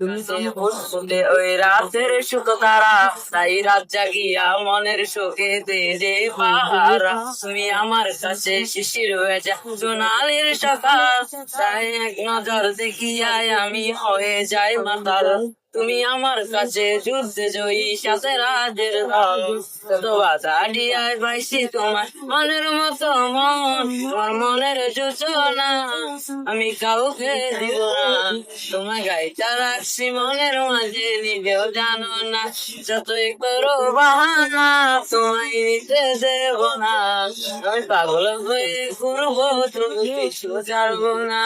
তুমি ফুটফুটে ওই রাতের সুখ তারা তাই রাত জাগিয়া মনের সুখে দে যে পাহারা তুমি আমার কাছে শিশির হয়েছে যা সোনালির সকাল তাই এক নজর দেখিয়াই আমি হয়ে যাই মাতাল। তুমি আমার কাছে যুদ্ধে জয়ী সাথে রাজের পাইছি তোমার মনের মতো মন, তোমার মনের যোচনা আমি কাউকে দিব না। তোমার গাইটা রাখছি মনের মাঝে, নিজেও জানো না, যতই করো বাহানা তোমায় নিতে দেব না। আমি পাগল হয়ে করব তুমি কিছু ছাড়বো না।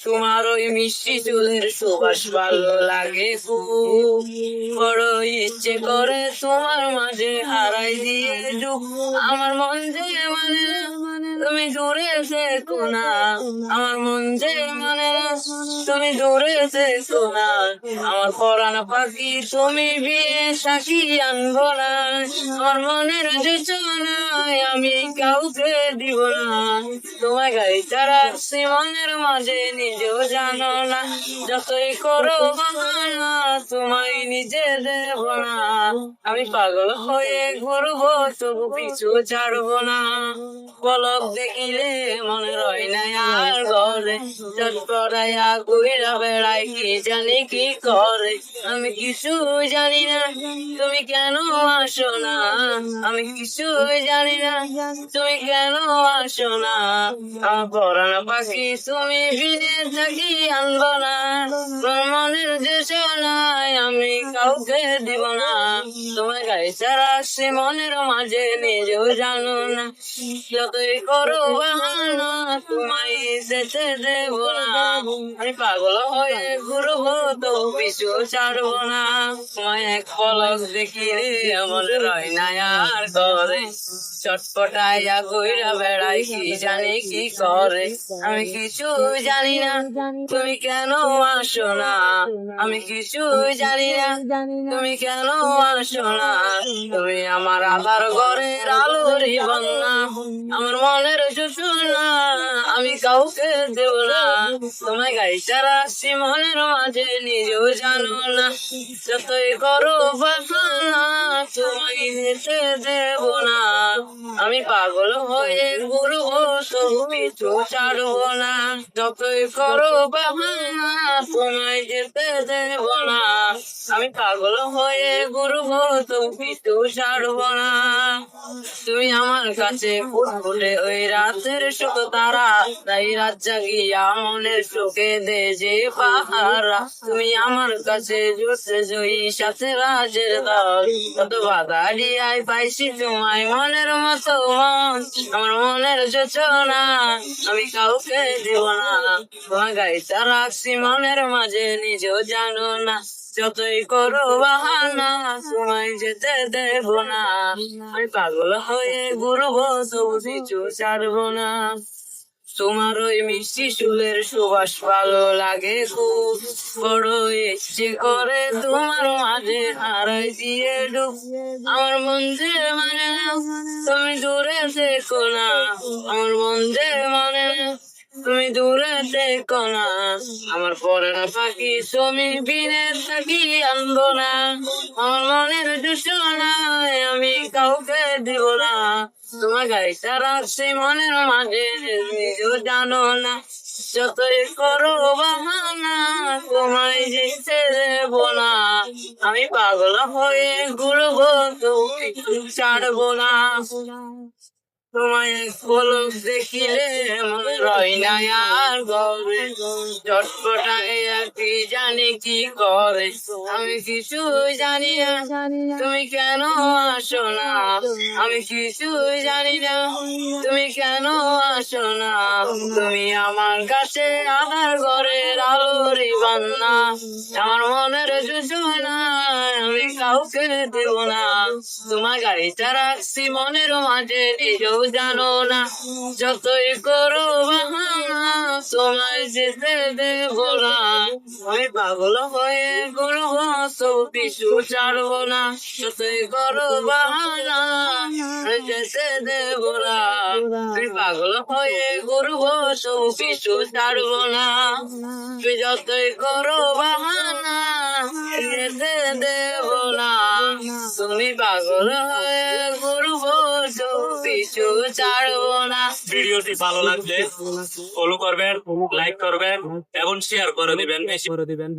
তোমার ওই মিষ্টি চুলের সুবাস ভালো লাগে বড় ইচ্ছে করে তোমার মাঝে হারাই দিয়ে আমার মন যে মানে তুমি দূরে থেকো না আমার মন যে মানে তুমি দূরে থেকো না আমার পরাণ পাখি, তুমি বিয়ে সাক্ষী আনব না। আমার মনের যোচনায় আমি কাউকে দিব না। তোমায় গাইতে রাখছি মনের মাঝে, নিজেও জানো না। যতই করো বাহানা, তোমায় নিজে দেব না। আমি পাগল হয়ে ঘুরবো, তবু পিছু ছাড়বো না। পলক দেখিলে মনে রয় না আর ঘরে। চটপটাইয়া ঘুরা বেড়াই কি জানি কি করে? আমি কিছু জানি না, তুমি কেন আসো না? আমি কিছু জানি না, তুমি কেন আসো না? আমার পাখি তুমি বিনে থাকি আনব না। মনের যে সোনায় আমি কাউকে দিব না। তোমার গাইছে রাখছি মনের মাঝে নিজেও জানো না। যতই করো বাহানা তোমায় যেতে দেব না আমি পাগল হয়ে ঘুরবো তো পিছু ছাড়বো না। তোমায় এক পলক দেখিলে আমার রয় না আর করে চটপটাইয়া কইরা বেড়াই কি জানি কি করে? আমি কিছু জানি না, তুমি কেন আসো না? আমি কিছু জানি না, তুমি কেন আসো না? তুমি আমার আধার ঘরের আলোরই বন্যা, আমার মনের না, আমি কাউকে দেব না। তোমায় গাইতে রাখছি মনের মাঝে, নিজেও জানো না, যতই করো বাহানা তোমায় যেতে দেব না। আমি পাগল হয়ে গুরু পিছু ছাড়ব না। যতই করো তোমায় যেতে দেব না। আমি পাগল হয়ে গুরু পিছু ছাড়ব না। আমার কাছে ফুটফুটে ওই রাতের সুখ তারা। তাই রাত জাগিয়া মনের সুখে দে যে পাহারা। তুমি আমার কাছে জুটে জয়ী সাথে রাজের দল। কত বাধা দিয়াই পাইছি তোমায় মনের মতো মন। আমার মনের যোচনা আমি কাউকে দিব না। গাইতে রাখছি মনের মাঝে, নিজেও জানো না। যতই করো বাহানা, তোমায় যেতে দেব না। আমি পাগল হয়ে ঘুরবো কিছু ছাড়বো না তোমার ওই মিষ্টি চুলের সুবাস ভালো লাগে খুব। বড় ইচ্ছে করে তোমার মাঝে হারাই দিয়ে ডুব আমার যে মানে তুমি দূরে থেকো না আমার যে মানে তুমি দূরে থেকো না। আমার পরানো পাখি তুমি বিনে থাকি, আনব না। আমার মনের দূষণায় আমি কাউকে দিব না। তোমার গাইতে রাখছি মনের মাঝে নিজেও জানো না। যতই করো বাহানা, তোমায় যেতে দেব না। আমি পাগল হয়ে ঘুরবো, তুমি ছাড়বো না। তোমায় দেখিলে রয় না আর গবে। চটপটায় কি জানি কি করে। আমি কিছু জানি না, তুমি কেন আসো না? আমি কিছু জানি না, তুমি কেন আসো না? তুমি আমার কাছে আমার ঘরের আলোরই বান্না। আমার মনের যোজনা আমি কাউকে দেব না। তোমার গাড়িটা রাখছি মনের মাঝে, নিজেও জানো না, যতই করো তোমায় যেতে দেব না। আমি পাগল হয়ে করব সব কিছু ছাড়ব না। যতই করো বাহানা যেতে দেব না। আমি পাগল হয়ে করব সব কিছু ছাড়বো না। তুই যতই করো বাহানা যেতে দেব না। তুমি পাগল হয়ে ভিডিওটি ভালো লাগলে ফলো করবেন লাইক করবেন এবং শেয়ার করে করে দিবেন